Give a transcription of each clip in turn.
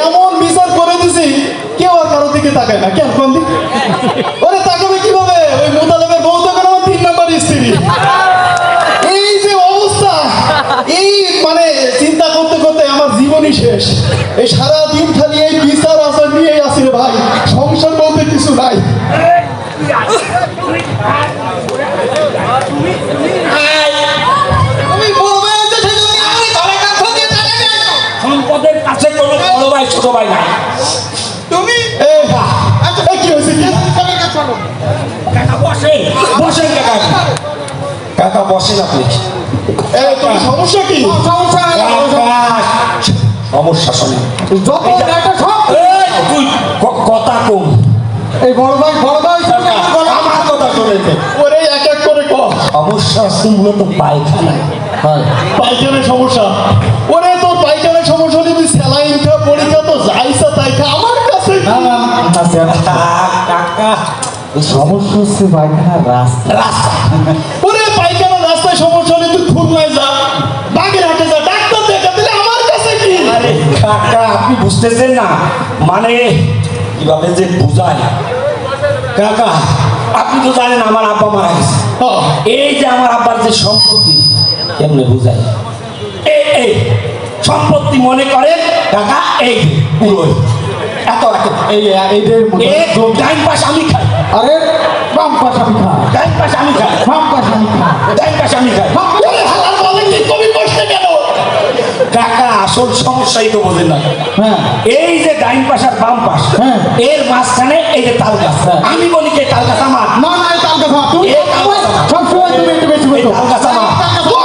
এমন বিচার করে দিছি কেউ আর কারও দিকে তাকায় না। কেন দিকে? হ্যাঁ। কাকা বসেন বসেন কাকা। কাকা বসেন আপনি। এ তোমার সমস্যা কি? সমস্যা শোনেন। এই, তুই কথা কম। এই বড় ভাই বড় ভাই আমার কথা শোনেন। ওরে এক এক করে ক। সমস্যা আছে মূলত পায়খানায় পাইখানের সমস্যা। ওরে তোর পাইখানের সমস্যা তুই স্যালাইন খা পরীক্ষা তো যাইসা তাই খা। আমার কাছে কি? কাকা সমস্যা হচ্ছে পায়খানার রাস্তা। রাস্তা। ওরে রাস্তায় সমস্যা হলে তুই খুলনায় যা বাগেরহাটে যা ডাক্তার দেখা দিলে আমার কাছে কি? আরে কাকা আপনি বুঝতেছেন না? মানে কীভাবে যে বুঝায়। কাকা আপনি তো জানেন আমার আব্বা মারা গেছে। এই যে আমার আব্বার যে সম্পত্তি কেমনে বুঝাই এই এই সম্পত্তি মনে করেন কাকা এই পুরোই। এত এত এই এই ডাইন পাশ আমি খাই আরে বাম পাশ আমি খাই। ডাইন পাশ আমি খাই। বাম পাশ আমি খাই। ডাইন পাশ আমি বলে কি কবি বসতে কেন? কাকা আসল সমস্যাই তো বোঝেন না। হ্যাঁ। এই যে ডাইন পাশ আর বাম পাশ হ্যাঁ। এর মাঝখানে এই যে তাল গাছ। হ্যাঁ। আমি বলি যে তাল গাছ আমার? না না তাল তুমি গাছ আমার। সবসময় তুমি একটু বেশি বলছো। তাল গাছ আমার। বল?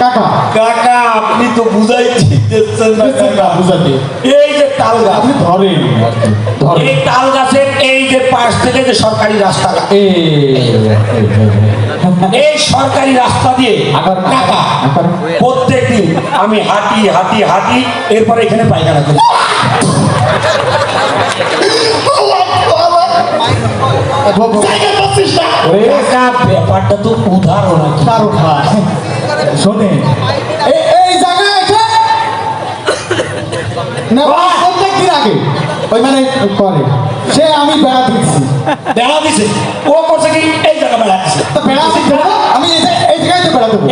কাকা। কাকা আপনি তো বুঝাই দিতেছেন না কাকা। বুঝাতে এই তাল গাছ। আপনি ধরেন। আর কি, ধরেন। এই তাল গাছের এই যে পাশ থেকে যে সরকারি রাস্তা এই এই সরকারি রাস্তা দিয়ে আবার প্রত্যেক দিন আমি হাঁটি হাঁটি হাঁটি এরপরে এখানে পায়খানা করি। ব্যাপারটা তো উদাহরণ। আর করে। সে আমি বেড়া দিচ্ছি বেড়া দিছে ও করছে কি? এই জায়গা বেড়া দিছে বেড়া দিচ্ছি না আমি এই জায়গায় তো বেড়া দেবো।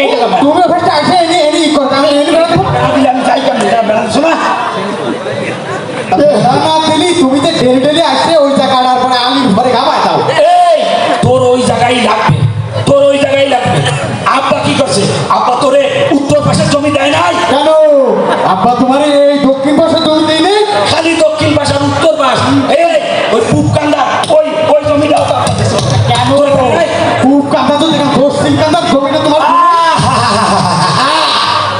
এই জায়গা তুমি ফার্স্ট আসে এনে এনে ই করো। আমি এনে বেড়া দেবো। আমি যাই কেমন এটা বেড়া দিছো না না দিলি তুমি যে ডেলি ডেলি আসলে ওই জায়গাটার পরে আমি ঘরে ঘামায় দাও এই তোর ওই জায়গায় লাগবে। তোর ওই জায়গায় লাগবে। আব্বা কি করছে? আব্বা তোরে উত্তর পাশের জমি দেয় নাই? কেন? আব্বা তোমার এই কান্দা তো দেখা পশ্চিম কান্দার জমিটা তোমার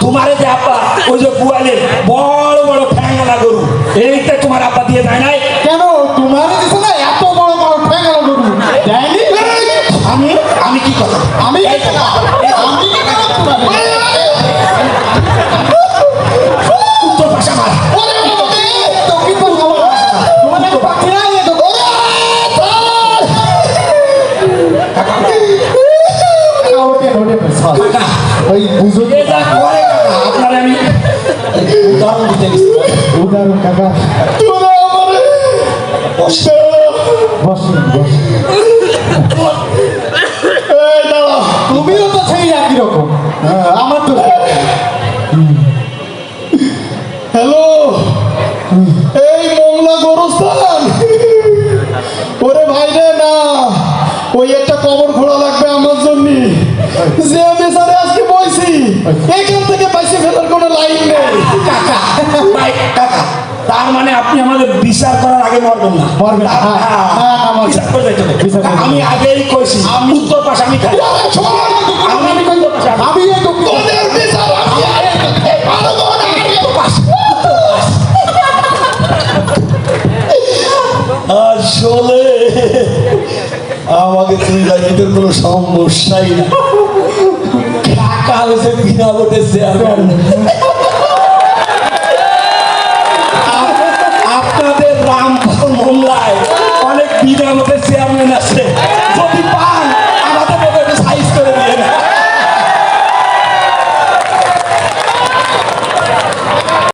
তোমারে যে আপা ওই যে বুয়ালে বড় বড় ঠ্যাঙ্গলা গরু, এইটা তোমার আপা দিয়ে দেয় নাই? ওই বুঝো এ যা করে কাকা আপনার আমি উদাহরণ দিতে উদাহরণ কাকা। বসে। তুমিও তো সেই একই রকম। হ্যাঁ, আমার তো হ্যালো? এই মোংলা গোরস্থান। ওরে ভাই রে না। ওই একটা কবর খোলা লাগবে আমার জন্য। যে আজকে বইছি এখান থেকে ফেলার কোনো লাইন নেই। কাকা কাকা তার মানে আপনি আমাদের বিচার করার আগে মরবেন না। মরবেন হ্যাঁ, হ্যাঁ, হ্যাঁ, আমি আগেই কইছি আমি উত্তর পাশে আমি আমি আমি তোদের বিচার। আসলে আমাকে তুই রাজনীতির কোনো সমস্যাই না হয়েছে বিনা ভোটে চেয়ারম্যান আপনাদের রামপুর মোল্লায় অনেক বিনা ভোটে চেয়ারম্যান আছে। যদি পা